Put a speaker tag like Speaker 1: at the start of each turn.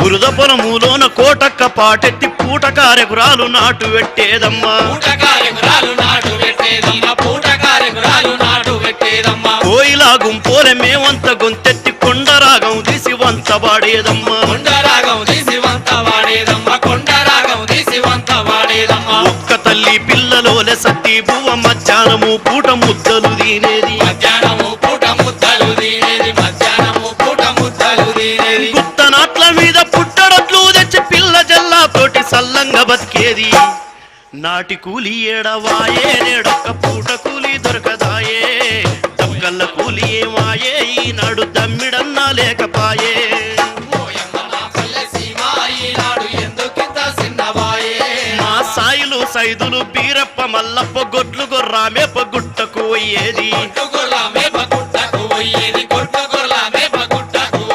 Speaker 1: బురద పొలములోన కోటక్క పాటెత్తి పూట కారెకురాలు నాటు పెట్టేదమ్మా కోయిలా గుంపోలే మేమంత గొంతెత్తి కొండరాగం తీసి
Speaker 2: వంత వాడేదమ్మ.
Speaker 1: ఒక్క తల్లి పిల్లలోలే సత్తి బువ్వ మధ్యాహ్నము పూట ముద్దలు తినేది. సల్లంగా బతికేది? నాటి కూలి ఏడవాయే నేడొక్క పూట కూలి దొరకదాయే. దక్కల్ల కూలి ఏమాయే ఈనాడు దమ్మిడన్నా లేకపాయే. మా సాయిలు సైదులు బీరప్ప మల్లప్ప గొడ్లు గొర్రామే పొగుట్టకు పోయేది.